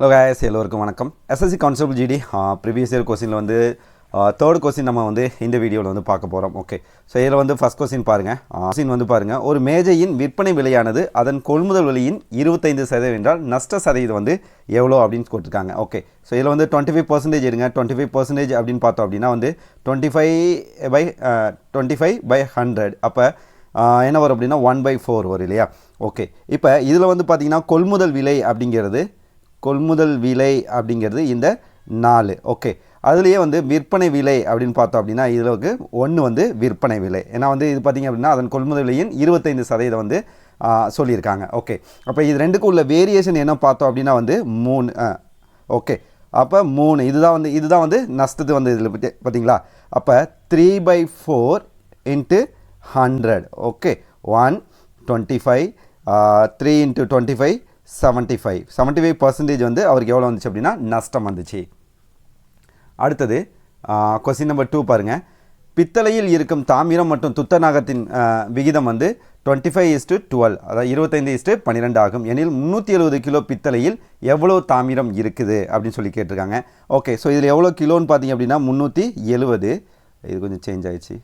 Hello guys. எல்லோருக்கும் வணக்கம். SSC constable GD previous year கொஸ்டினில் வந்து தேர்ட் கொஸ்டின் நம்ம வந்து இந்த வீடியோவில் வந்து பார்க்க போகிறோம் ஓகே ஸோ இதில் வந்து ஃபஸ்ட் கொஸ்டின் பாருங்கள் கொஸ்டின் வந்து பாருங்கள் ஒரு மேஜையின் விற்பனை விலையானது அதன் கொள்முதல் விலையின் இருபத்தைந்து சதவீதம் என்றால் நஷ்ட சதவீதம் வந்து எவ்வளோ அப்படின்னு கொடுத்துருக்காங்க. ஓகே ஸோ இதில் வந்து டுவெண்ட்டி ஃபைவ் பர்சன்டேஜ் எடுங்க. டுவெண்ட்டி ஃபைவ் பர்சன்டேஜ் அப்படின்னு பார்த்தோம் அப்படின்னா வந்து twenty five by twenty five by hundred அப்போ என்ன வரும் அப்படின்னா ஒன் பை ஃபோர் வரும் இல்லையா? ஓகே இப்போ இதில் வந்து பார்த்தீங்கன்னா கொள்முதல் விலை அப்படிங்கிறது கொள்முதல் விலை அப்படிங்கிறது இந்த நாலு. ஓகே அதுலேயே வந்து விற்பனை விலை அப்படின்னு பார்த்தோம் அப்படின்னா இதுக்கு ஒன்று வந்து விற்பனை விலை. ஏன்னா வந்து இது பார்த்திங்க அப்படின்னா அதன் கொள்முதல் விலையின் இருபத்தைந்து சதவீதம் வந்து சொல்லியிருக்காங்க. ஓகே அப்போ இது ரெண்டுக்கும் உள்ள வேரியேஷன் என்ன பார்த்தோம் அப்படின்னா வந்து மூணு ஓகே அப்போ மூணு இதுதான் வந்து இதுதான் வந்து நஷ்டத்து வந்து இதில் பார்த்தீங்களா அப்போ three by four into hundred okay one twenty five three into twenty five seventy five seventy five percentage வந்து அவருக்கு எவ்வளோ வந்துச்சு அப்படின்னா நஷ்டம் வந்துச்சு. அடுத்தது கொஸ்டின் நம்பர் டூ பாருங்கள் பித்தளையில் இருக்கும் தாமிரம் மற்றும் துத்தநாகத்தின் விகிதம் வந்து டுவெண்ட்டி ஃபைவ் இஸ்டு டுவெல் அதாவது இருபத்தைந்து இஸ்டு பன்னிரெண்டு ஆகும். எனில் முந்நூற்றி எழுபது கிலோ பித்தளையில் எவ்வளோ தாமிரம் இருக்குது அப்படின்னு சொல்லி கேட்டிருக்காங்க. ஓகே ஸோ இதில் எவ்வளோ கிலோன்னு பார்த்தீங்க அப்படின்னா முந்நூற்றி எழுபது இது கொஞ்சம் சேஞ்ச் ஆகிடுச்சு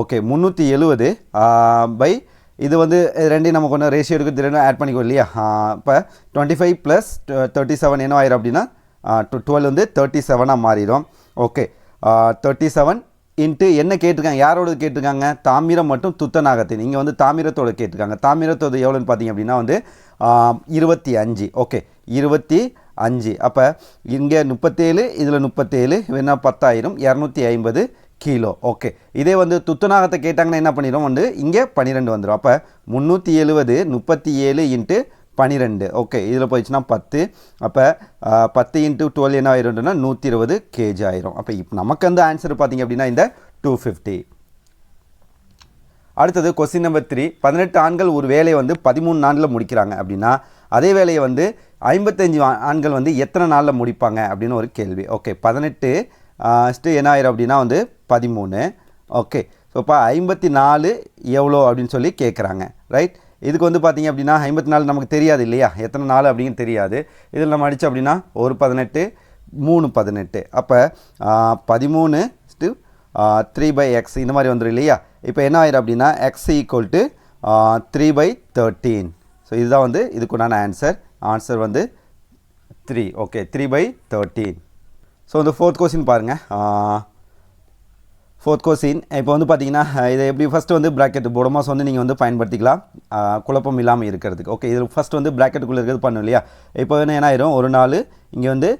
ஓகே முந்நூற்றி எழுபது பை இது வந்து ரெண்டையும் நம்ம கொஞ்சம் ரேஷியோ எடுக்கிறது ரெண்டும் ஆட் பண்ணிக்கோ இல்லையா? இப்போ twenty five plus thirty seven என்ன ஆயிரும் அப்படின்னா டுவெல் வந்து தேர்ட்டி செவனாக மாறிடும். ஓகே தேர்ட்டி செவன் இன்ட்டு என்ன கேட்டிருக்காங்க? யாரோட கேட்டிருக்காங்க? தாமிரம் மற்றும் துத்தநாகத்தின். இங்கே வந்து தாமிரத்தோட கேட்டிருக்காங்க. தாமிரத்தோட எவ்வளோன்னு பார்த்தீங்க அப்படின்னா வந்து இருபத்தி அஞ்சு. ஓகே இருபத்தி அஞ்சு. அப்போ இங்கே முப்பத்தேழு இதில் முப்பத்தேழு வேணா பத்தாயிரம். இரநூத்தி ஐம்பது. கிலோ. ஓகே. இதே வந்து துத்துநாகத்தை கேட்டாங்கன்னா என்ன பண்ணிடும் வந்து இங்கே பன்னிரெண்டு வந்துடும் அப்போ முந்நூற்றி எழுபது முப்பத்தி ஏழு இன்ட்டு பன்னிரெண்டு ஓகே. இதில் போயிடுச்சுன்னா பத்து. அப்போ பத்து இன்ட்டு டுவெல் என்ன ஆயிரும்னா நூற்றி இருபது கேஜி ஆயிரும். அப்போ இப்போ நமக்கு வந்து ஆன்சர் பார்த்தீங்க அப்படின்னா இந்த டூ ஃபிஃப்டி அடுத்தது கொஸ்டின் நம்பர் த்ரீ பதினெட்டு ஆண்கள் ஒரு வேலையை வந்து பதிமூணு நாளில் முடிக்கிறாங்க அப்படின்னா அதே வேலையை வந்து ஐம்பத்தஞ்சு ஆண்கள் வந்து எத்தனை நாளில் முடிப்பாங்க அப்படின்னு ஒரு கேள்வி. ஓகே. பதினெட்டு ஃபஸ்ட்டு என்ன ஆயிரும் அப்படின்னா வந்து பதிமூணு. ஓகே ஸோ இப்போ ஐம்பத்தி நாலு எவ்வளோ அப்படின்னு சொல்லி கேட்குறாங்க ரைட் இதுக்கு வந்து பார்த்தீங்க அப்படின்னா ஐம்பத்தி நாலு நமக்கு தெரியாது இல்லையா? எத்தனை நாள் அப்படின்னு தெரியாது. இதில் நம்ம அடித்தோம் அப்படின்னா ஒரு பதினெட்டு மூணு பதினெட்டு. அப்போ பதிமூணு த்ரீ பை எக்ஸ் இந்த மாதிரி வந்துடும் இல்லையா? இப்போ என்ன ஆயிரும் அப்படின்னா x equal to three by thirteen so இதுதான் வந்து இதுக்குண்டான ஆன்சர் ஆன்சர் வந்து three okay three by thirteen so இந்த ஃபோர்த் கொஸ்டின் பாருங்கள் ஃபோர்த் கொஸ்டின் இப்போ வந்து பார்த்தீங்கன்னா இதை எப்படி ஃபஸ்ட்டு வந்து ப்ராக்கெட் போடமாஸ் வந்து நீங்கள் வந்து பயன்படுத்திக்கலாம். குழப்பம் இல்லாமல் இருக்கிறதுக்கு. ஓகே இதில் ஃபஸ்ட் வந்து ப்ராக்கெட்டுக்குள்ளே இருக்கிறது பண்ணும் இல்லையா? இப்போ என்ன ஆயிரும்? ஒரு நாள் இங்கே வந்து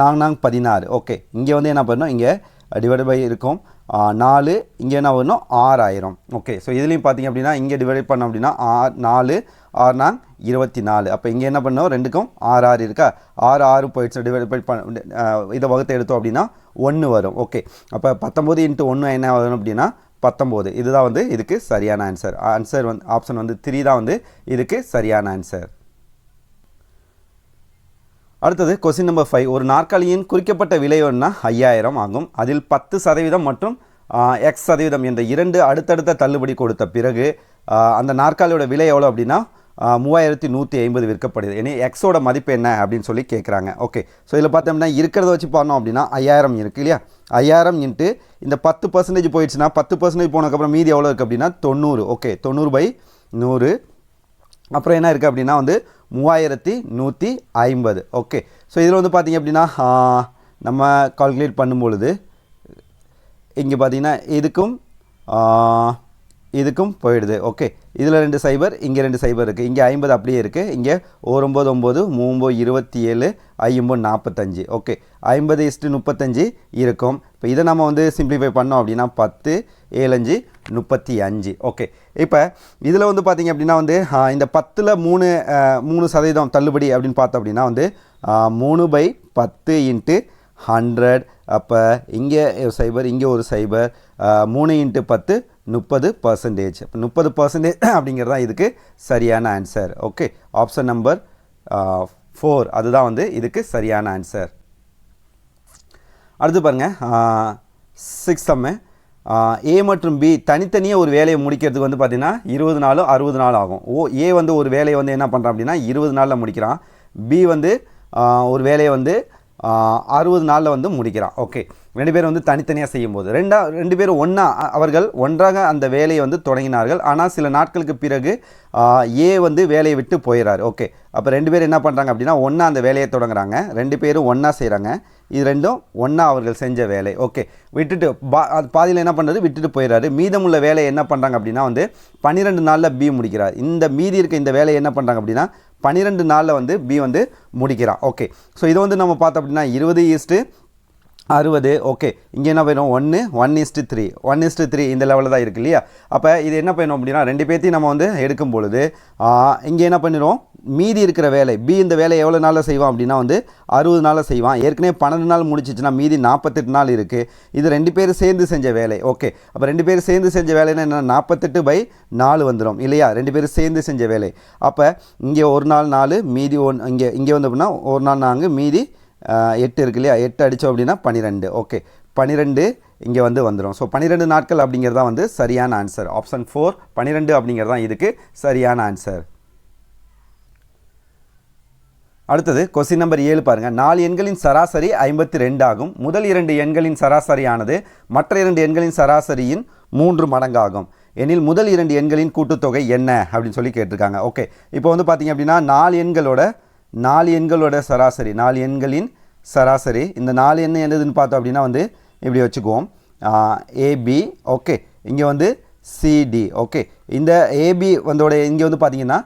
நாங் நாங் பதினாறு. ஓகே இங்கே வந்து என்ன பண்ணணும் இங்கே டிவைட் பை இருக்கும். நாலு இங்கே என்ன வரணும்? ஆறாயிரம். ஓகே ஸோ இதுலேயும் பார்த்தீங்க அப்படின்னா இங்கே டிவைட் பண்ணோம் அப்படின்னா ஆறு நாலு ஆறு நான் இருபத்தி நாலு அப்போ இங்கே என்ன பண்ணோம்? ரெண்டுக்கும் ஆறு ஆறு இருக்கா? ஆறு ஆறு போயிடுச்சு. டிவைட் பண்ண இதை வகுத்து எடுத்தோம் அப்படின்னா ஒன்று வரும். ஓகே அப்போ பத்தொம்போது இன்ட்டு ஒன்று என்ன வரும் அப்படின்னா பத்தொம்போது. இதுதான் வந்து இதுக்கு சரியான ஆன்சர் ஆன்சர் வந்து ஆப்ஷன் வந்து த்ரீ தான் வந்து இதுக்கு சரியான ஆன்சர் அடுத்தது கொஸ்டின் நம்பர் ஃபைவ் ஒரு நாற்காலியின் குறிக்கப்பட்ட விலை ஒன்றா ஐயாயிரம் ஆகும். அதில் பத்து சதவீதம் மற்றும் எக்ஸ் சதவீதம் என்ற இரண்டு அடுத்தடுத்த தள்ளுபடி கொடுத்த பிறகு அந்த நாற்காலியோட விலை எவ்வளோ அப்படின்னா மூவாயிரத்தி நூற்றி ஐம்பது விற்கப்படுது இனி எக்ஸோட மதிப்பு என்ன அப்படின்னு சொல்லி கேட்குறாங்க ஓகே ஸோ இதில் பார்த்தோம்னா இருக்கிறத வச்சு பார்த்தோம் அப்படின்னா ஐயாயிரம் இருக்குது இல்லையா? ஐயாயிரம் இன்ட்டு இந்த பத்து பர்சன்டேஜ் போயிடுச்சுன்னா பத்து பர்சன்டேஜ் போனதுக்கப்புறம் மீதி எவ்வளோ இருக்குது அப்படின்னா தொண்ணூறு. ஓகே தொண்ணூறு பை நூறு. அப்புறம் என்ன இருக்குது அப்படின்னா வந்து மூவாயிரத்தி நூற்றி ஐம்பது. ஓகே ஸோ இதில் வந்து பார்த்திங்க அப்படின்னா நம்ம கால்குலேட் பண்ணும்பொழுது இங்கே பார்த்தீங்கன்னா இதுக்கும் இதுக்கும் போயிடுது. ஓகே இதில் ரெண்டு சைபர் இங்கே ரெண்டு சைபர் இருக்குது இங்கே ஐம்பது அப்படியே இருக்குது இங்கே ஒரு ஒம்பது ஒம்பது மூம்போது இருபத்தி ஏழு ஐம்பது நாற்பத்தஞ்சு. ஓகே ஐம்பது இஸ்ட்டு முப்பத்தஞ்சு இருக்கும். இப்போ இதை நம்ம வந்து சிம்ப்ளிஃபை பண்ணோம் அப்படின்னா பத்து ஏழஞ்சு முப்பத்தி அஞ்சு. ஓகே இப்போ இதில் வந்து பார்த்தீங்க அப்படின்னா வந்து இந்த பத்தில் மூணு மூணு சதவீதம் தள்ளுபடி அப்படின்னு பார்த்தோம் அப்படின்னா வந்து மூணு பை பத்து இன்ட்டு ஹண்ட்ரட் அப்போ இங்கே ஒரு சைபர் இங்கே ஒரு சைபர் மூணு இன்ட்டு பத்து முப்பது பர்சன்டேஜ் இப்போ முப்பது பர்சன்டேஜ் அப்படிங்கிறது தான் இதுக்கு சரியான answer okay option number four அதுதான் வந்து இதுக்கு சரியான ஆன்சர் அடுத்து பாருங்கள் சிக்ஸ் சம்மு ஏ மற்றும் பி தனித்தனியாக ஒரு வேலையை முடிக்கிறதுக்கு வந்து பார்த்திங்கன்னா இருபது நாளும் அறுபது நாள் ஆகும். ஓ ஏ வந்து ஒரு வேலையை வந்து என்ன பண்ணுறான் அப்படின்னா இருபது நாளில் முடிக்கிறான். பி வந்து ஒரு வேலையை வந்து அறுபது நாளில் வந்து முடிக்கிறான். ஓகே ரெண்டு பேரும் வந்து தனித்தனியாக செய்யும்போது. ரெண்டா ரெண்டு பேரும் ஒன்றா அவர்கள் ஒன்றாக அந்த வேலையை வந்து தொடங்கினார்கள். ஆனால் சில நாட்களுக்கு பிறகு ஏ வந்து வேலையை விட்டு போயிடறாரு ஓகே அப்போ ரெண்டு பேரும் என்ன பண்ணுறாங்க அப்படின்னா ஒன்றா அந்த வேலையை தொடங்குறாங்க. ரெண்டு பேரும் ஒன்றா செய்கிறாங்க இது ரெண்டும் ஒன்றா அவர்கள் செஞ்ச வேலை. ஓகே விட்டுட்டு பா அது பாதியில் என்ன பண்ணுறது விட்டுட்டு போயிடறாரு மீதமுள்ள வேலையை என்ன பண்ணுறாங்க அப்படின்னா வந்து பன்னிரெண்டு நாளில் பி முடிக்கிறார். இந்த மீதி இருக்க இந்த வேலையை என்ன பண்ணுறாங்க அப்படின்னா பன்னிரெண்டு நாளில் வந்து பி வந்து முடிக்கிறான். ஓகே ஸோ இதை வந்து நம்ம பார்த்தோம் அப்படின்னா இருபது ஈஸ்ட்டு அறுபது ஓகே இங்கே என்ன போயிடும் ஒன்று one is to three one is to three இந்த லெவலில் தான் இருக்கு இல்லையா? அப்போ இது என்ன பண்ணணும் அப்படின்னா ரெண்டு பேர்த்தையும் நம்ம வந்து எடுக்கும் பொழுது இங்கே என்ன பண்ணிடுவோம் மீதி இருக்கிற வேலை பி இந்த வேலை எவ்வளோ நாளில் செய்வான் அப்படின்னா வந்து அறுபது நாளில் செய்வான். ஏற்கனவே பன்னெண்டு நாள் முடிச்சிச்சுன்னா மீதி நாற்பத்தெட்டு நாள் இருக்குது இது ரெண்டு பேரும் சேர்ந்து செஞ்ச வேலை. ஓகே அப்போ ரெண்டு பேரும் சேர்ந்து செஞ்ச வேலைன்னா என்ன? நாற்பத்தெட்டு பை நாலு வந்துடும் இல்லையா? ரெண்டு பேரும் சேர்ந்து செஞ்ச வேலை. அப்போ இங்கே ஒரு நாள் நாலு மீதி ஒன் இங்கே இங்கே வந்து அப்படின்னா ஒரு நாள் நாங்கள் மீதி எட்டு இருக்கு இல்லையா? எட்டு அடித்தோம் அப்படின்னா பன்னிரெண்டு ஓகே பன்னிரெண்டு இங்கே வந்து வந்துடும் ஸோ பன்னிரெண்டு நாட்கள் அப்படிங்கிறது தான் வந்து சரியான ஆன்சர் ஆப்ஷன் ஃபோர் பன்னிரெண்டு அப்படிங்கிறது தான் இதுக்கு சரியான ஆன்சர் அடுத்தது கொஸ்டின் நம்பர் ஏழு பாருங்கள் நாலு எண்களின் சராசரி ஐம்பத்தி ரெண்டு ஆகும். முதல் இரண்டு எண்களின் சராசரியானது மற்ற இரண்டு எண்களின் சராசரியின் மூன்று மடங்காகும். எனில் முதல் இரண்டு எண்களின் கூட்டுத்தொகை என்ன? அப்படின்னு சொல்லி கேட்டிருக்காங்க. ஓகே இப்போ வந்து பார்த்தீங்க அப்படின்னா நாலு எண்களோட நாலு எண்களோட சராசரி நாலு எண்களின் சராசரி இந்த நாலு எண் என்னதுன்னு பார்த்தோம் அப்படின்னா வந்து இப்படி வச்சுக்குவோம். ஏபி ஓகே இங்கே வந்து சிடி ஓகே இந்த ஏபி வந்தோட இங்கே வந்து பார்த்தீங்கன்னா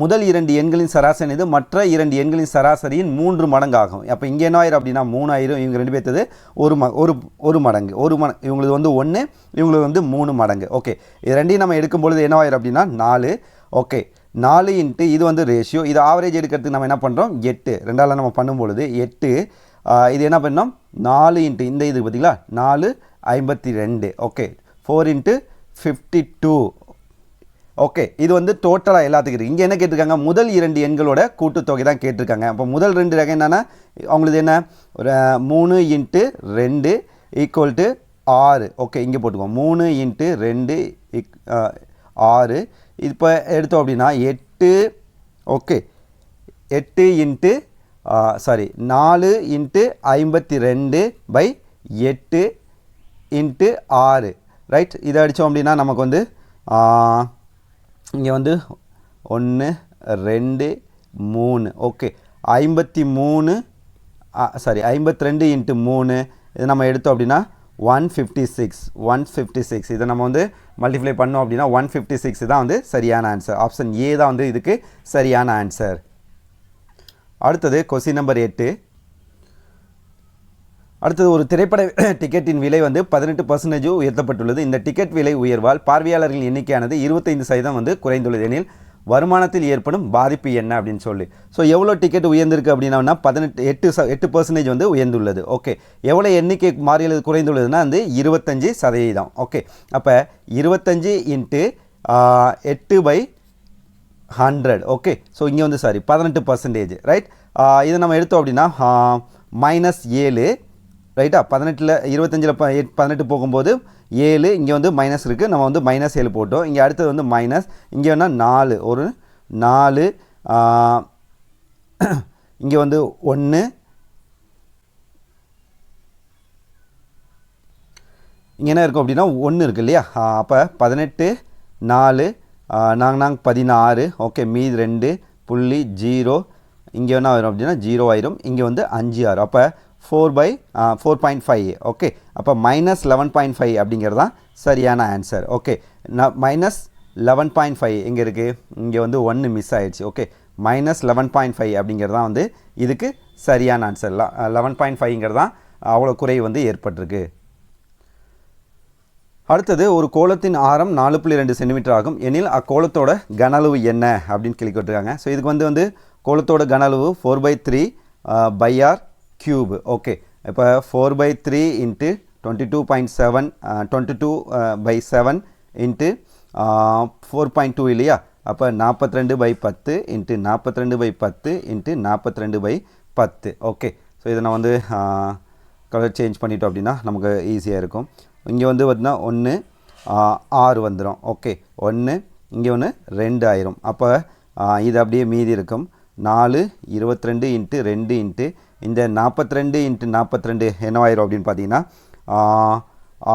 முதல் இரண்டு எண்களின் சராசரி இது மற்ற இரண்டு எண்களின் சராசரியின் மூன்று மடங்காகும். அப்போ இங்கே என்ன ஆயிரும் அப்படின்னா மூணாயிரம் இவங்க ரெண்டு பேர்த்தது ஒரு ம ஒரு ஒரு மடங்கு. ஒரு மட இவங்களுக்கு வந்து ஒன்று இவங்களுக்கு வந்து மூணு மடங்கு. ஓகே. இது ரெண்டையும் நம்ம எடுக்கும் பொழுது என்ன ஆயிரும் அப்படின்னா நாலு. ஓகே. நாலு இன்ட்டு இது வந்து ரேஷியோ இது ஆவரேஜ் எடுக்கிறதுக்கு நம்ம என்ன பண்ணுறோம் எட்டு. ரெண்டால் நம்ம பண்ணும்பொழுது எட்டு. இது என்ன பண்ணோம்? நாலு இன்ட்டு இந்த இது பார்த்தீங்களா நாலு ஐம்பத்தி ரெண்டு. Okay. Four into fifty two okay இது வந்து டோட்டலாக எல்லாத்துக்கும் இருக்குது இங்கே என்ன கேட்டிருக்காங்க? முதல் இரண்டு எண்களோட கூட்டுத்தொகை தான் கேட்டிருக்காங்க. அப்போ முதல் ரெண்டு ரகம் என்னென்னா அவங்களுக்கு என்ன? ஒரு மூணு இன்ட்டு ரெண்டு ஈக்குவல் டு ஆறு. ஓகே இங்கே போட்டுக்குவோம் மூணு இன்ட்டு ரெண்டு இக்- ஆறு. இப்போ எடுத்தோம் அப்படின்னா எட்டு ஓகே. எட்டு இன்ட்டு சாரி நாலு இன்ட்டு ஐம்பத்தி ரெண்டு பை எட்டு இன்ட்டு ஆறு. ரைட் இதை அடித்தோம் அப்படின்னா நமக்கு வந்து இங்கே வந்து ஒன்று ரெண்டு மூணு. ஓகே ஐம்பத்தி மூணு சாரி ஐம்பத்தி ரெண்டு இன்ட்டு மூணு. இது நம்ம எடுத்தோம் அப்படின்னா one fifty six one fifty six இதை நம்ம வந்து மல்டிப்ளை பண்ணோம் அப்படின்னா ஒன் ஃபிஃப்டி சிக்ஸ் தான் வந்து சரியான ஆன்சர் ஆப்ஷன் ஏ தான் வந்து இதுக்கு சரியான ஆன்சர் அடுத்தது கொஸ்டின் நம்பர் எட்டு. அடுத்தது ஒரு திரைப்பட டிக்கெட்டின் விலை வந்து பதினெட்டு பர்சன்டேஜ் உயர்த்தப்பட்டுள்ளது. இந்த டிக்கெட் விலை உயர்வால் பார்வையாளர்களின் எண்ணிக்கையானது இருபத்தைந்து சதவீதம் வந்து குறைந்துள்ளது எனில் வருமானத்தில் ஏற்படும் பாதிப்பு என்ன அப்படின்னு சொல்லி. ஸோ எவ்வளோ டிக்கெட் உயர்ந்திருக்கு அப்படின்னா பதினெட்டு எட்டு ச எட்டு பர்சன்டேஜ் வந்து உயர்ந்துள்ளது. ஓகே எவ்வளோ எண்ணிக்கை மாறியது குறைந்துள்ளதுன்னா வந்து இருபத்தஞ்சி சதவீதம். ஓகே அப்போ இருபத்தஞ்சி இன்ட்டு எட்டு பை ஹண்ட்ரட் ஓகே ஸோ இங்கே வந்து சாரி பதினெட்டு பர்சன்டேஜ் ரைட் இதை நம்ம எடுத்தோம் அப்படின்னா மைனஸ் ஏழு ரைட்டா? பதினெட்டில் இருபத்தஞ்சில் ப எட்- பதினெட்டு போகும்போது ஏழு இங்கே வந்து மைனஸ் இருக்குது நம்ம வந்து மைனஸ் ஏழு போட்டோம். இங்கே அடுத்தது வந்து மைனஸ் இங்கே வேணால் நாலு. ஒரு நாலு இங்கே வந்து ஒன்று இங்கே என்ன இருக்கும் அப்படின்னா ஒன்று இருக்கு இல்லையா? அப்போ பதினெட்டு நாலு நாங்கள் நாங்கள் பதினாறு. ஓகே மீதி ரெண்டு புள்ளி ஜீரோ. இங்கே என்ன ஆயிரும் அப்படின்னா ஜீரோ ஆயிரும். இங்கே வந்து அஞ்சு ஆறு அப்போ four by four point five okay அப்போ மைனஸ் லெவன் பாயிண்ட் ஃபைவ் அப்படிங்கிறது தான் சரியான ஆன்சர் ஓகே நான் மைனஸ் லெவன் பாயிண்ட் ஃபைவ் எங்கே இருக்குது இங்கே வந்து ஒன்று மிஸ் ஆகிடுச்சு okay minus eleven point five அப்படிங்கிறது தான் வந்து இதுக்கு சரியான ஆன்சர் லெவன் பாயிண்ட் ஃபைவ்ங்கிறது தான் அவ்வளோ குறை வந்து ஏற்பட்டிருக்கு. அடுத்தது ஒரு கோலத்தின் ஆரம் நாலு புள்ளி ரெண்டு சென்டிமீட்டர் ஆகும். எனில் அக்கோலத்தோட கனளவு என்ன? அப்படின்னு கேள்வி கேட்டிருக்காங்க. ஸோ இதுக்கு வந்து வந்து கோலத்தோட கனளவு four by three by R cube okay இப்போ four by three into twenty two point seven twenty two by seven into four point two இல்லையா? அப்போ நாற்பத்தி ரெண்டு பை பத்து இன்ட்டு நாற்பத்தி ரெண்டு பை பத்து இன்ட்டு நாற்பத்தி ரெண்டு பை பத்து. ஓகே ஸோ இதை நான் வந்து uh, கலர் சேஞ்ச் பண்ணிட்டோம் அப்படின்னா நமக்கு ஈஸியாக இருக்கும். இங்கே வந்து பார்த்திங்கன்னா ஒன்று uh, ஆறு வந்துடும் ஓகே ஒன்று இங்கே ஒன்று ரெண்டு ஆயிரும். அப்போ uh, இது அப்படியே மீதி இருக்கும். நாலு இருபத்தி ரெண்டு இன்ட்டு ரெண்டு இன்ட்டு இந்த நாற்பத்தி ரெண்டு இன்ட்டு நாற்பத்தி ரெண்டு என்னவாயிரும் அப்படின்னு பார்த்தீங்கன்னா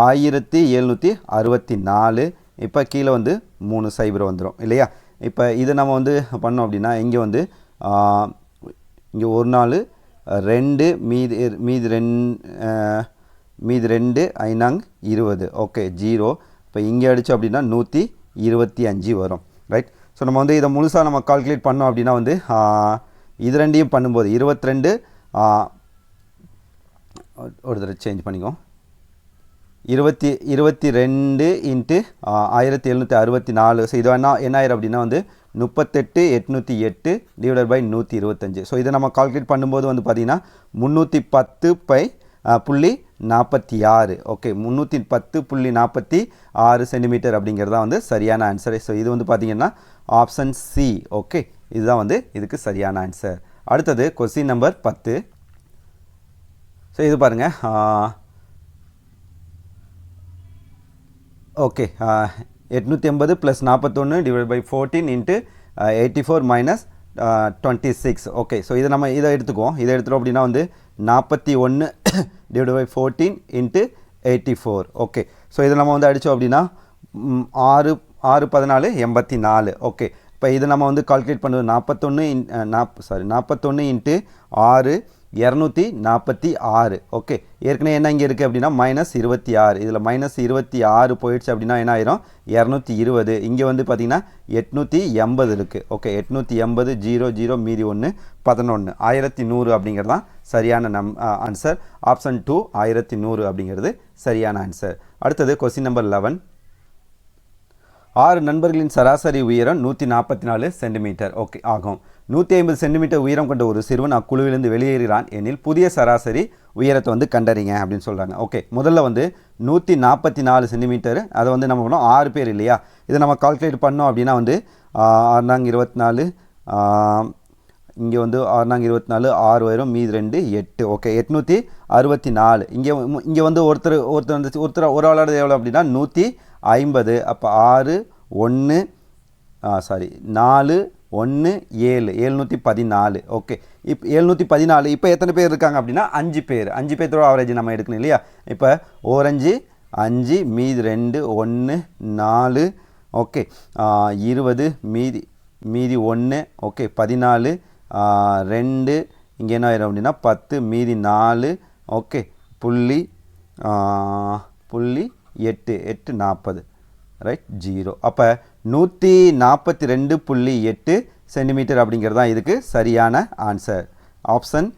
ஆயிரத்தி எழுநூற்றி அறுபத்தி நாலு இப்போ கீழே வந்து மூணு சைபர் வந்துடும் இல்லையா? இப்போ இதை நம்ம வந்து பண்ணோம் அப்படின்னா இங்கே வந்து இங்கே ஒரு நாள் ரெண்டு மீதி மீதி ரெண் மீதி ரெண்டு ஐநாங் இருபது. Okay zero. இப்போ இங்கே அடித்தோம் அப்படின்னா நூற்றி இருபத்தி அஞ்சு வரும் ரைட் ஸோ நம்ம வந்து இதை முழுசாக நம்ம கால்குலேட் பண்ணோம் அப்படின்னா வந்து இது ரெண்டையும் பண்ணும்போது இருபத்தி ரெண்டு ஒரு தடவை சேஞ்ச் பண்ணிக்கோ. இருபத்தி இருபத்தி ரெண்டு இன்ட்டு ஆயிரத்தி எழுநூற்றி அறுபத்தி நாலு. ஸோ இது என்ன என்ன ஆயிரும் அப்படின்னா வந்து முப்பத்தெட்டு எட்நூற்றி எட்டு டிவைடட் பை நூற்றி இருபத்தஞ்சு. ஸோ இதை நம்ம கால்குலேட் பண்ணும்போது வந்து பார்த்திங்கன்னா முந்நூற்றி பத்து பை புள்ளி நாற்பத்தி ஆறு. ஓகே முந்நூற்றி பத்து புள்ளி நாற்பத்தி ஆறு சென்டிமீட்டர் அப்படிங்கிறது தான் வந்து சரியான ஆன்சர் ஸோ இது வந்து பார்த்திங்கன்னா ஆப்ஷன் சி ஓகே இதுதான் வந்து இதுக்கு சரியான ஆன்சர் அடுத்தது கொஸ்டின் நம்பர் பத்து. ஸோ இது பாருங்கள் ஓகே எட்நூற்றி ஐம்பது ப்ளஸ் நாற்பத்தொன்று divide by fourteen into eighty four minus twenty six okay so இதை நம்ம இதை எடுத்துக்குவோம். இதை எடுத்துட்டோம் அப்படின்னா வந்து நாற்பத்தி ஒன்று divide by fourteen into eighty four okay so இதை நம்ம வந்து அடித்தோம் அப்படின்னா ஆறு ஆறு பதினாலு எண்பத்தி நாலு. ஓகே இப்போ இது நம்ம வந்து கால்குலேட் பண்ணுறது நாற்பத்தொன்று இன் நாப் சாரி நாற்பத்தொன்று இன்ட்டு ஆறு இரநூத்தி நாற்பத்தி ஆறு. ஓகே ஏற்கனவே என்ன இங்கே இருக்குது அப்படின்னா மைனஸ் இருபத்தி ஆறு. இதில் மைனஸ் இருபத்தி ஆறு போயிடுச்சு அப்படின்னா என்ன ஆயிரும்? இரநூத்தி இருபது. இங்கே வந்து பார்த்திங்கன்னா எட்நூற்றி எண்பது இருக்குது ஓகே எட்நூற்றி எண்பது ஜீரோ ஜீரோ மீதி ஒன்று பதினொன்று ஆயிரத்தி நூறு அப்படிங்கிறது தான் சரியான நம் ஆன்சர் ஆப்ஷன் டூ ஆயிரத்தி நூறு அப்படிங்கிறது சரியான ஆன்சர் அடுத்தது கொஸ்டின் நம்பர் லெவன் ஆறு நண்பர்களின் சராசரி உயரம் நூற்றி நாற்பத்தி நாலு சென்டிமீட்டர். ஓகே ஆகும். நூற்றி ஐம்பது சென்டிமீட்டர் உயரம் கொண்ட ஒரு சிறுவன் அக்குழுவிலிருந்து வெளியேறுகிறான் எனில் புதிய சராசரி உயரத்தை வந்து கண்டறிங்க அப்படின்னு சொல்கிறாங்க ஓகே முதல்ல வந்து நூற்றி நாற்பத்தி நாலு சென்டிமீட்டர். அதை வந்து நம்ம பண்ணோம் ஆறு பேர் இல்லையா? இதை நம்ம கால்குலேட் பண்ணோம் அப்படின்னா வந்து ஆறுநாங்க இருபத்தி நாலு இங்கே வந்து ஆறுநாங்க இருபத்தி நாலு ஆறு வரும் மீதி ரெண்டு எட்டு. ஓகே எட்நூற்றி அறுபத்தி நாலு இங்கே இங்கே வந்து ஒருத்தர் ஒருத்தர் வந்து ஒருத்தர் ஒரு ஆளோட எவ்வளோ அப்படின்னா நூற்றி ஐம்பது அப்போ ஆறு ஒன்று சாரி நாலு ஒன்று ஏழு ஏழ்நூற்றி பதினாலு ஓகே இப்போ எழுநூற்றி பதினாலு இப்போ எத்தனை பேர் இருக்காங்க அப்படின்னா அஞ்சு பேர். அஞ்சு பேர்த்தோட ஆவரேஜ் நம்ம எடுக்கணும் இல்லையா? இப்போ ஓரஞ்சு அஞ்சு மீதி ரெண்டு ஒன்று நாலு ஓகே இருபது மீதி மீதி ஒன்று ஓகே பதினாலு ரெண்டு இங்கே என்ன ஆயிரும் அப்படின்னா பத்து மீதி நாலு ஓகே புள்ளி புள்ளி எட்டு எட்டு நாற்பது. ரைட் ஜீரோ அப்போ நூற்றி நாற்பத்தி ரெண்டு புள்ளி எட்டு சென்டிமீட்டர் அப்படிங்கிறது தான் இதுக்கு சரியான ஆன்சர் ஆப்ஷன்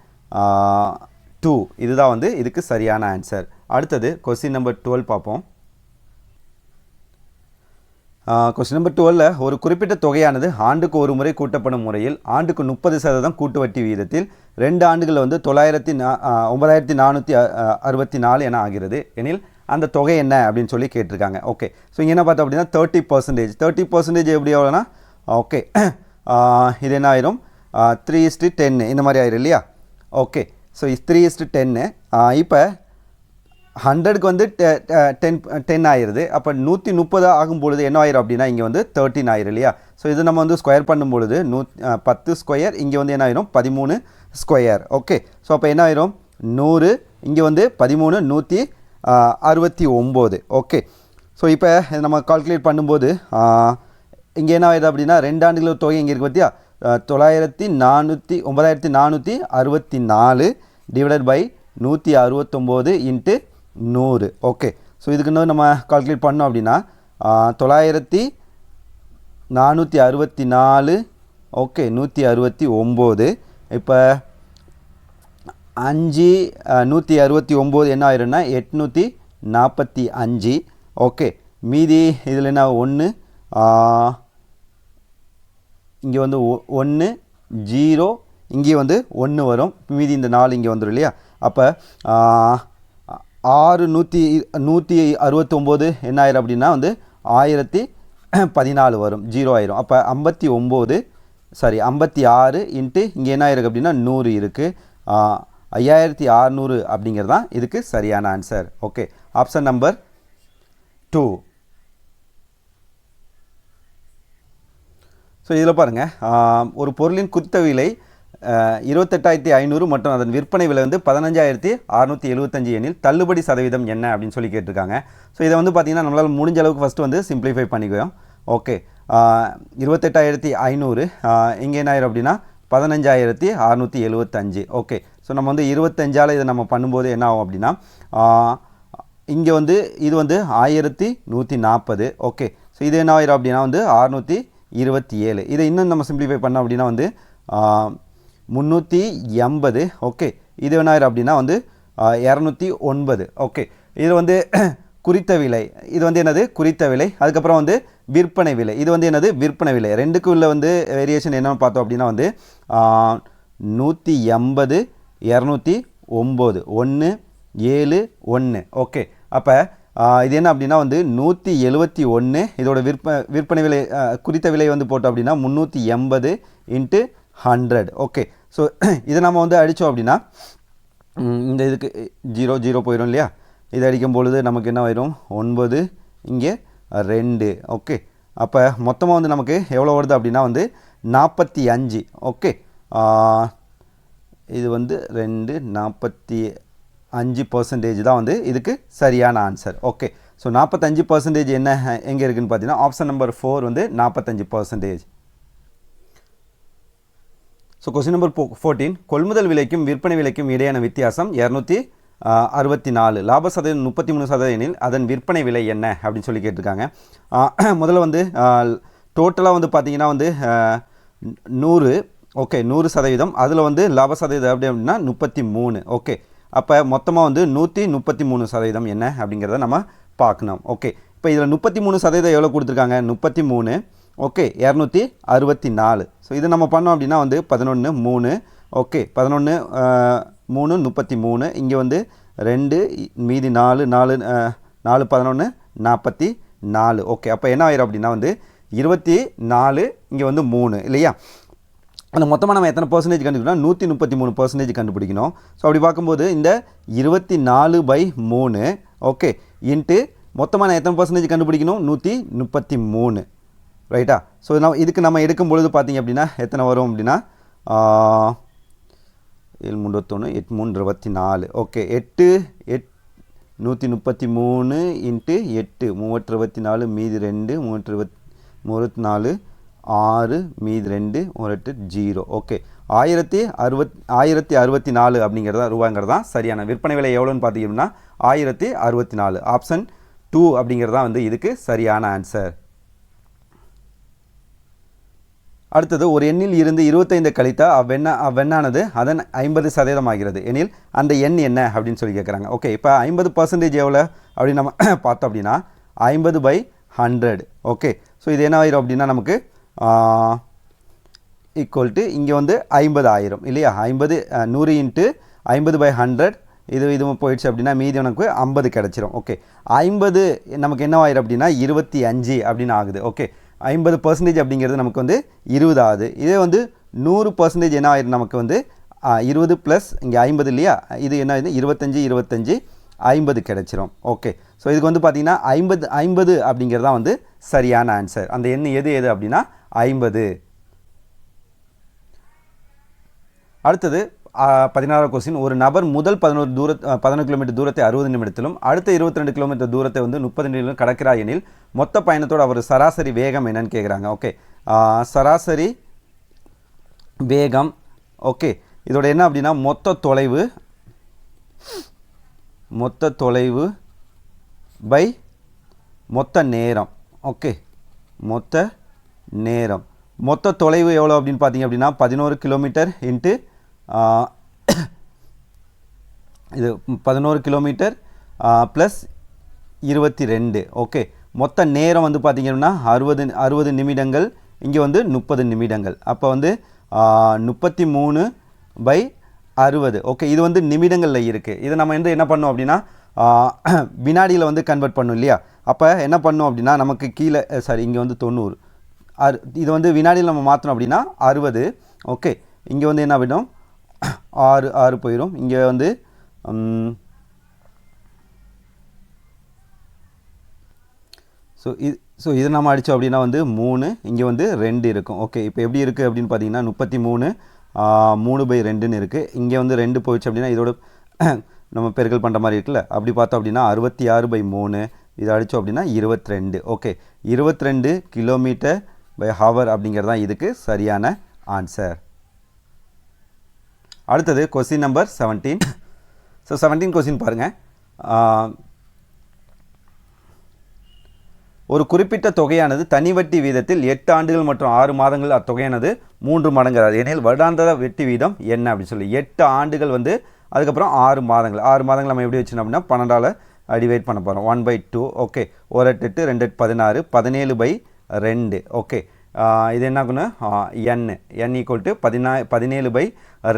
டூ இதுதான் வந்து இதுக்கு சரியான ஆன்சர் அடுத்தது கொஸ்டின் நம்பர் டுவெல் பார்ப்போம். கொஸ்டின் நம்பர் டுவெல்ல ஒரு குறிப்பிட்ட தொகையானது ஆண்டுக்கு ஒரு முறை கூட்டப்படும் முறையில் ஆண்டுக்கு முப்பது சதவீதம் கூட்டு வட்டி வீதத்தில் ரெண்டு ஆண்டுகளில் வந்து தொள்ளாயிரத்தி நா ஒன்பதாயிரத்தி நானூற்றி அறுபத்தி நாலு என ஆகிறது. எனில் அந்த தொகை என்ன அப்படின்னு சொல்லி கேட்டிருக்காங்க. ஓகே ஸோ இங்கே என்ன பார்த்தோம் அப்படின்னா தேர்ட்டி பர்சன்டேஜ் தேர்ட்டி பர்சன்டேஜ் எப்படி எவ்வளோனா ஓகே இது என்ன ஆயிரும்? த்ரீ இஸ்ட்டு டென்னு இந்த மாதிரி ஆயிரும் இல்லையா? Okay so three is to டென்னு இப்போ ஹண்ட்ரடுக்கு வந்து டென் டென் ஆயிருது. அப்போ நூற்றி முப்பது ஆகும் பொழுது என்ன ஆயிரும் அப்படின்னா இங்கே வந்து தேர்ட்டின் ஆயிரும் இல்லையா? ஸோ இது நம்ம வந்து ஸ்கொயர் பண்ணும் பொழுது நூ பத்து ஸ்கொயர் இங்கே வந்து என்ன ஆயிரும்? பதிமூணு ஸ்கொயர் ஓகே ஸோ அப்போ என்ன ஆயிரும்? நூறு இங்கே வந்து பதிமூணு நூற்றி அறுபத்தி ஒம்பது. ஓகே ஸோ இப்போ நம்ம கால்குலேட் பண்ணும்போது இங்கே என்ன ஆகுது அப்படின்னா ரெண்டு ஆண்டுகள் தொகை இங்கே இருக்குது பார்த்தியா தொள்ளாயிரத்தி நானூற்றி ஒன்பதாயிரத்தி நானூற்றி அறுபத்தி நாலு டிவைடட் பை நூற்றி அறுபத்தொம்போது இன்ட்டு நூறு. ஓகே ஸோ இதுக்கு இன்னும் நம்ம கால்குலேட் பண்ணோம் அப்படின்னா தொள்ளாயிரத்தி நானூற்றி அறுபத்தி நாலு ஓகே நூற்றி அறுபத்தி ஒம்பது. இப்போ அஞ்சு நூற்றி அறுபத்தி ஒம்பது என்ன ஆயிரும்னா எட்நூற்றி நாற்பத்தி அஞ்சு. ஓகே. மீதி இதில் என்ன ஒன்று இங்கே வந்து ஒன்று ஜீரோ இங்கே வந்து ஒன்று வரும். மீதி இந்த நாலு இங்கே வந்துடும் இல்லையா? அப்போ ஆறு நூற்றி நூற்றி அறுபத்தொம்போது என்ன ஆயிரும் அப்படின்னா வந்து ஆயிரத்தி பதினாலு வரும். ஜீரோ ஆயிரும். அப்போ ஐம்பத்தி ஒம்பது சாரி ஐம்பத்தி ஆறு இன்ட்டு இங்கே என்ன ஆயிருக்கு அப்படின்னா நூறு இருக்குது ஐயாயிரத்தி அறநூறு அப்படிங்கிறது தான் இதுக்கு சரியான answer okay option number two so இதில் பாருங்கள் ஒரு பொருளின் குறித்த விலை இருபத்தெட்டாயிரத்தி ஐநூறு மற்றும் அதன் விற்பனை விலை வந்து பதினஞ்சாயிரத்தி அறுநூற்றி எழுபத்தஞ்சு எண்ணில் தள்ளுபடி சதவீதம் என்ன அப்படின்னு சொல்லி கேட்டிருக்காங்க. ஸோ இதை வந்து பார்த்திங்கன்னா நம்மளால் முடிஞ்ச அளவுக்கு ஃபஸ்ட்டு வந்து சிம்பிளிஃபை பண்ணிக்குவோம் ஓகே இருபத்தெட்டாயிரத்தி ஐநூறு இங்கே என்ன ஆயிரும் அப்படின்னா பதினஞ்சாயிரத்தி அறுநூற்றி எழுபத்தஞ்சு ஓகே ஸோ நம்ம வந்து இருபத்தஞ்சால் இதை நம்ம பண்ணும்போது என்ன ஆகும் அப்படின்னா இங்கே வந்து இது வந்து ஆயிரத்தி நூற்றி நாற்பது ஓகே ஸோ இது என்ன ஆயிரும் அப்படின்னா வந்து அறுநூற்றி இருபத்தி ஏழு இதை இன்னும் நம்ம சிம்பிளிஃபை பண்ணோம் அப்படின்னா வந்து முந்நூற்றி எண்பது. ஓகே இது என்ன ஆயிரும் அப்படின்னா வந்து இரநூத்தி ஒன்பது. ஓகே இது வந்து குறித்த விலை. இது வந்து என்னது? குறித்த விலை. அதுக்கப்புறம் வந்து விற்பனை விலை. இது வந்து என்னது? விற்பனை விலை. ரெண்டுக்கும் உள்ள வந்து வேரியேஷன் என்னென்னு பார்த்தோம் அப்படின்னா வந்து நூற்றி எண்பது இரநூத்தி ஒம்பது. ஒன்று ஏழு ஒன்று. ஓகே அப்போ இது என்ன அப்படின்னா வந்து நூற்றி எழுபத்தி ஒன்று. இதோட விற்ப விற்பனை விலை குறித்த விலை வந்து போட்டோம் அப்படின்னா முந்நூற்றி எண்பது இன்ட்டு ஹண்ட்ரட் ஓகே ஸோ இதை நம்ம வந்து அடித்தோம் அப்படின்னா இந்த இதுக்கு ஜீரோ ஜீரோ போயிடும் இல்லையா? இது அடிக்கும் பொழுது நமக்கு என்ன ஆயிரும்? ஒன்பது இங்கே ரெண்டு. ஓகே அப்போ மொத்தமாக வந்து நமக்கு எவ்வளோ வருது அப்படின்னா வந்து நாற்பத்தி அஞ்சு. ஓகே இது வந்து ரெண்டு நாற்பத்தி அஞ்சு பர்சன்டேஜ் தான் வந்து இதுக்கு சரியான ஆன்சர் ஓகே ஸோ நாற்பத்தஞ்சு பர்சன்டேஜ் என்ன எங்கே இருக்குன்னு பார்த்தீங்கன்னா ஆப்ஷன் நம்பர் ஃபோர் வந்து நாற்பத்தஞ்சு percentage so question number fourteen கொள்முதல் விலைக்கும் விற்பனை விலைக்கும் இடையான வித்தியாசம் இரநூத்தி அறுபத்தி நாலு லாப சதவீதம் முப்பத்தி மூணு சதவீதம் எனில் அதன் விற்பனை விலை என்ன அப்படின்னு சொல்லி கேட்டிருக்காங்க. முதல்ல வந்து டோட்டலாக வந்து பார்த்தீங்கன்னா வந்து நூறு ஓகே நூறு சதவீதம். அதில் வந்து லாப சதவீதம் எப்படி அப்படின்னா முப்பத்தி மூணு. ஓகே. அப்போ மொத்தமாக வந்து நூற்றி முப்பத்தி மூணு சதவீதம் என்ன அப்படிங்கிறத நம்ம பார்க்கணும். ஓகே. இப்போ இதில் முப்பத்தி மூணு சதவீதம் எவ்வளோ கொடுத்துருக்காங்க? முப்பத்தி மூணு. ஓகே இரநூத்தி அறுபத்தி நாலு. ஸோ இது நம்ம பண்ணோம் அப்படின்னா வந்து பதினொன்று மூணு. ஓகே பதினொன்று மூணு முப்பத்தி மூணு. இங்கே வந்து ரெண்டு மீதி நாலு நாலு நாலு பதினொன்று நாற்பத்தி நாலு. ஓகே அப்போ என்ன ஆயிரும் அப்படின்னா வந்து இருபத்தி நாலு இங்கே வந்து மூணு இல்லையா? அந்த மொத்தமாக நம்ம எத்தனை பர்சன்டேஜ் கண்டுபிடிக்கணும்? நூற்றி முப்பத்தி மூணு பர்சன்டேஜ் கண்டுபிடிக்கணும். ஸோ அப்படி பார்க்கும்போது இந்த இருபத்தி நாலு பை மூணு ஓகே இன்ட்டு மொத்தமாக நான் எத்தனை பர்சன்டேஜ் கண்டுபிடிக்கணும்? நூற்றி முப்பத்தி மூணு ரைட்டா ஸோ நம்ம இதுக்கு நம்ம எடுக்கும் பொழுது பார்த்திங்க அப்படின்னா எத்தனை வரும் அப்படின்னா ஏழு மூணு இருபத்தொன்று எட் மூணு இருபத்தி நாலு ஓகே எட்டு எட் நூற்றி முப்பத்தி மூணு இன்ட்டு எட்டு மூவற்று இருபத்தி நாலு மீதி ரெண்டு மூவற்று இருபத் மூவத்தி நாலு ஆறு மீதி ரெண்டு ஒரு எட்டு ஜீரோ. ஓகே. ஆயிரத்தி அறுபத் ஆயிரத்தி அறுபத்தி நாலு அப்படிங்கிறதா ரூபாங்கிறது தான் சரியான விற்பனை விலை எவ்வளோன்னு பார்த்தீங்கன்னா ஆயிரத்தி அறுபத்தி நாலு. ஆப்ஷன் டூ அப்படிங்கிறது தான் வந்து இதுக்கு சரியான ஆன்சர் அடுத்தது ஒரு எண்ணில் இருந்து இருபத்தைந்து கழித்தா அவ்வெண்ண அவ்வெண்ணானது அதன் ஐம்பது சதவீதம் ஆகிறது. எனில் அந்த எண் என்ன அப்படின்னு சொல்லி கேட்குறாங்க. ஓகே இப்போ ஐம்பது பர்சன்டேஜ் எவ்வளோ அப்படின்னு நம்ம பார்த்தோம் அப்படின்னா ஐம்பது பை ஹண்ட்ரட் ஓகே. ஸோ இது என்ன ஆயிரும் அப்படின்னா நமக்கு ஈக்குவல் டு இங்கே வந்து ஐம்பது ஆயிரம் இல்லையா? ஐம்பது நூறு இன்ட்டு ஐம்பது பை ஹண்ட்ரட் இது இதுவும் போயிடுச்சு அப்படின்னா மீதி உனக்கு ஐம்பது கிடச்சிரும். ஓகே ஐம்பது நமக்கு என்ன ஆயிரும் அப்படின்னா இருபத்தி அஞ்சு அப்படின்னு ஆகுது. ஓகே ஐம்பது பர்சன்டேஜ் அப்படிங்கிறது நமக்கு வந்து இருபது ஆகுது இதே வந்து நூறு பர்சன்டேஜ் என்ன ஆயிரும் நமக்கு வந்து இருபது ப்ளஸ் இங்கே ஐம்பது இல்லையா? இது என்ன ஆகுது இருபத்தஞ்சி இருபத்தஞ்சி ஐம்பது கிடச்சிரும். ஓகே ஸோ இதுக்கு வந்து பார்த்திங்கன்னா ஐம்பது ஐம்பது அப்படிங்கிறது தான் வந்து சரியான ஆன்சர் அந்த எண் எது எது அப்படின்னா ஐம்பது. அடுத்தது பதினாறாவது கொஸ்டின் ஒரு நபர் முதல் பதினோரு தூர பதினோரு கிலோமீட்டர் தூரத்தை அறுபது நிமிடத்திலும் அடுத்த இருபத்தி ரெண்டு கிலோமீட்டர் தூரத்தை வந்து முப்பது நிமிடம் கடக்கிறார் எனில் மொத்த பயணத்தோட அவர் சராசரி வேகம் என்னன்னு கேட்குறாங்க ஓகே. சராசரி வேகம் ஓகே. இதோட என்ன அப்படின்னா மொத்த தொலைவு மொத்த தொலைவு பை மொத்த நேரம். ஓகே. மொத்த நேரம். மொத்த தொலைவு எவ்வளோ அப்படின்னு பார்த்தீங்க அப்படின்னா பதினோரு கிலோமீட்டர் இன்ட்டு இது பதினோரு கிலோமீட்டர் ப்ளஸ் இருபத்தி ரெண்டு. ஓகே மொத்த நேரம் வந்து பார்த்தீங்கன்னா அறுபது அறுபது நிமிடங்கள் இங்கே வந்து முப்பது நிமிடங்கள். அப்போ வந்து முப்பத்தி மூணு பை அறுபது. ஓகே இது வந்து நிமிடங்களில் இருக்குது இதை நம்ம வந்து என்ன பண்ணோம் அப்படின்னா வினாடியில் வந்து கன்வெர்ட் பண்ணும் இல்லையா? அப்போ என்ன பண்ணோம் அப்படின்னா நமக்கு கீழே சாரி இங்கே வந்து தொண்ணூறு. அறு இது வந்து வினாடியில் நம்ம மாற்றணும் அப்படின்னா அறுபது. ஓகே. இங்கே வந்து என்ன ஆகிடும்? ஆறு ஆறு போயிடும் இங்கே வந்து ஸோ இது ஸோ இது நம்ம அடித்தோம் அப்படின்னா வந்து மூணு இங்கே வந்து ரெண்டு இருக்கும். ஓகே. இப்போ எப்படி இருக்குது அப்படின்னு பார்த்தீங்கன்னா முப்பத்தி மூணு மூணு பை ரெண்டுன்னு இருக்குது. இங்கே வந்து ரெண்டு போயிடுச்சு அப்படின்னா இதோட நம்ம பெருக்கல் பண்ணுற மாதிரி இருக்குல்ல. அப்படி பார்த்தோம் அப்படின்னா அறுபத்தி ஆறு பை மூணு. இதை அடித்தோம் அப்படின்னா இருபத்தி ரெண்டு. ஓகே. இருபத்தி ரெண்டு கிலோமீட்டர் பை ஹவர் அப்படிங்கிறது தான் இதுக்கு சரியான ஆன்சர் அடுத்தது question number seventeen so seventeen question பாருங்கள் ஒரு குறிப்பிட்ட தொகையானது தனி வட்டி வீதத்தில் எட்டு ஆண்டுகள் மற்றும் ஆறு மாதங்கள் அத்தொகையானது மூன்று மடங்கு. ஏனெனில் வருடாந்திர வட்டி வீதம் என்ன அப்படின்னு சொல்லி எட்டு ஆண்டுகள் வந்து அதுக்கப்புறம் ஆறு மாதங்கள். ஆறு மாதங்கள் நம்ம எப்படி வச்சுனோம் அப்படின்னா பன்னெண்டால் டிவைட் பண்ண போகிறோம் ஒன் பை டூ ஓகே ஒரு எட்டு எட்டு ரெண்டு எட்டு பதினாறு பதினேழு பை ரெண்டு. ஓகே. இது என்ன ஆகும்னா என் என் ஈக்குவல் டு பதினா பதினேழு பை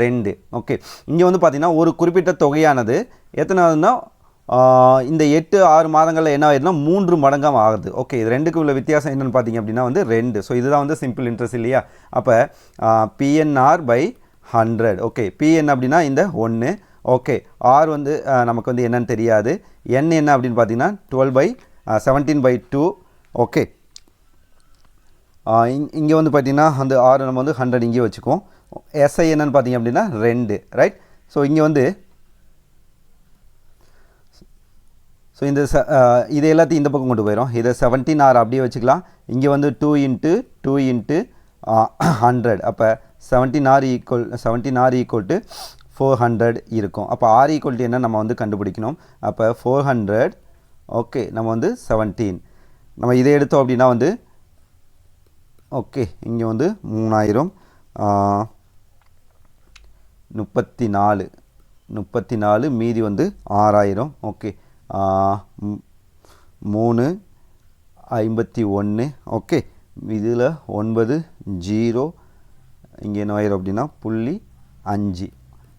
ரெண்டு. ஓகே. இங்கே வந்து பார்த்தீங்கன்னா ஒரு குறிப்பிட்ட தொகையானது எத்தனை இந்த எட்டு ஆறு மாதங்களில் என்ன ஆயிடுதுன்னா மூன்று மடங்காக ஆகுது. ஓகே. இது ரெண்டுக்கு உள்ள வித்தியாசம் என்னென்னு பார்த்தீங்க அப்படின்னா வந்து ரெண்டு. ஸோ இதுதான் வந்து சிம்பிள் இன்ட்ரெஸ்ட் இல்லையா? அப்போ PNR by hundred okay. PN அப்படின்னா இந்த ஒன்று ஓகே. ஆர் வந்து நமக்கு வந்து என்னன்னு தெரியாது. என் என்ன அப்படின்னு பார்த்தீங்கன்னா twelve by seventeen by two okay. இங்கே வந்து பார்த்தீங்கன்னா அந்த ஆறு நம்ம வந்து ஹண்ட்ரட் இங்கேயே வச்சுக்குவோம். எஸ்ஐ என்னன்னு பார்த்தீங்க அப்படின்னா ரெண்டு ரைட் ஸோ இங்கே வந்து ஸோ இந்த ச இது எல்லாத்தையும் இந்த பக்கம் கொண்டு போயிடும் இதை செவன்டீன் ஆர் அப்படியே வச்சுக்கலாம். இங்கே வந்து two into two into hundred அப்போ seventeen R equal seventeen R equal to four hundred இருக்கும். அப்போ ஆர் ஈக்குவல் டு என்ன நம்ம வந்து கண்டுபிடிக்கணும்? அப்போ ஃபோர் ஹண்ட்ரட் ஓகே நம்ம வந்து செவன்டீன் நம்ம இதை எடுத்தோம் அப்படின்னா வந்து ஓகே இங்கே வந்து மூணாயிரம். முப்பத்தி நாலு முப்பத்தி நாலு மீதி வந்து ஆறாயிரம். ஓகே. மூணு ஐம்பத்தி ஒன்று ஓகே. இதில் ஒன்பது ஜீரோ. இங்கே என்ன ஆயிரும் அப்படின்னா புள்ளி அஞ்சு.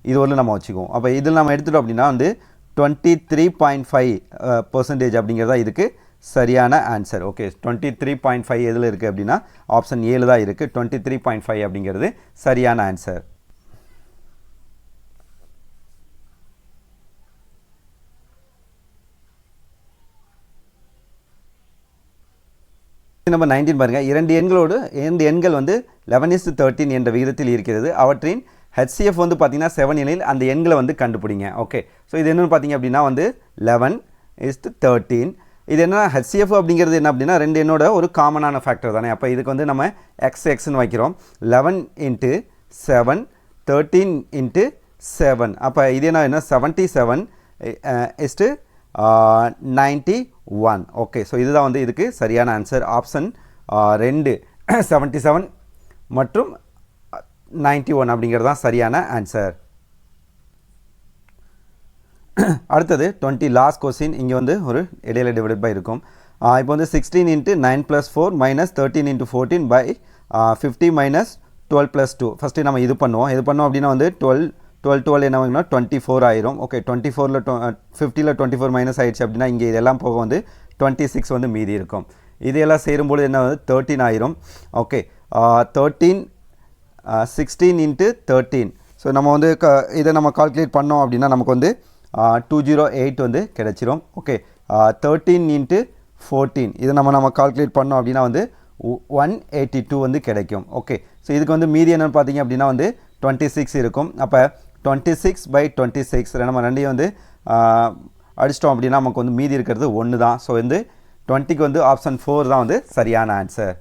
இது வரலும் நம்ம வச்சுக்குவோம். அப்போ இதில் நம்ம எடுத்துட்டோம் அப்படின்னா வந்து twenty three point five percentage அப்படிங்கிறதா இதுக்கு சரியான answer okay twenty three point five எதில் இருக்குது அப்படின்னா ஆப்ஷன் ஏழு தான் இருக்குது டுவெண்ட்டி த்ரீ பாயிண்ட் ஃபைவ் அப்படிங்கிறது சரியான ஆன்சர் நம்பர் நைன்டீன் பாருங்கள் இரண்டு எண்களோடு இரண்டு எண்கள் வந்து லெவன் இஸ் தேர்ட்டின் என்ற விகிதத்தில் இருக்கிறது. அவற்றின் ஹெச்சிஎஃப் வந்து பார்த்தீங்கன்னா செவன் எண்ணில் அந்த எண்களை வந்து கண்டுபிடிங்க. ஓகே ஸோ இது என்னென்னு பார்த்தீங்க அப்படின்னா வந்து லெவன் இஸ்ட் தேர்ட்டீன் இது என்ன ஹெச்சிஎஃப் அப்படிங்கிறது என்ன அப்படின்னா ரெண்டு என்னோட ஒரு காமனான ஃபேக்டர் தானே. அப்போ இதுக்கு வந்து நம்ம எக்ஸ் எக்ஸ்னு வைக்கிறோம். Eleven into seven thirteen into seven அப்போ இது என்ன என்ன? Seventy seven is to ninety one okay so இதுதான் வந்து இதுக்கு சரியான ஆன்சர் ஆப்ஷன் uh, ரெண்டு செவன்ட்டி செவன் மற்றும் uh, நைன்ட்டி ஒன் அப்படிங்கிறது தான் சரியான ஆன்சர் அடுத்தது டுவெண்ட்டி லாஸ்ட் கொஸ்டின் இங்கே வந்து ஒரு இடையில டிவைட் பை இருக்கும் இப்போ வந்து sixteen into nine plus four minus thirteen into fourteen by fifty minus twelve plus two first நம்ம இது பண்ணுவோம். இது பண்ணோம் அப்படின்னா வந்து டுவெல் டுவெல் டுவெல் என்ன வாங்கினா டுவெண்ட்டி ஃபோர் ஆயிரும் ஓகே டுவெண்ட்டி ஃபோரில் ஃபிஃப்டியில் டுவெண்ட்டி ஃபோர் மைனஸ் ஆயிடுச்சு அப்படின்னா இங்கே இதெல்லாம் போக வந்து டுவெண்ட்டி சிக்ஸ் வந்து மீதி இருக்கும். இதையெல்லாம் சேரும்போது என்ன வந்து தேர்ட்டீன் ஆயிரும். Okay thirteen sixteen into thirteen so நம்ம வந்து க இதை நம்ம கால்குலேட் பண்ணோம் அப்படின்னா நமக்கு வந்து டூ ஜீரோ எயிட் வந்து கிடச்சிரும். ஓகே தேர்ட்டீன் இன்ட்டு ஃபோர்டீன் இதை நம்ம நம்ம கால்குலேட் பண்ணோம் அப்படின்னா வந்து ஒன் எயிட்டி டூ வந்து கிடைக்கும். ஓகே ஸோ இதுக்கு வந்து மீதி என்னென்னு பார்த்தீங்க அப்படின்னா வந்து டுவெண்ட்டி சிக்ஸ் இருக்கும். அப்போ twenty six by twenty six நம்ம ரெண்டையும் வந்து அடிச்சிட்டோம் அப்படின்னா நமக்கு வந்து மீதி இருக்கிறது ஒன்று தான் ஸோ வந்து டுவெண்ட்டிக்கு வந்து ஆப்ஷன் ஃபோர் தான் வந்து சரியான ஆன்சர்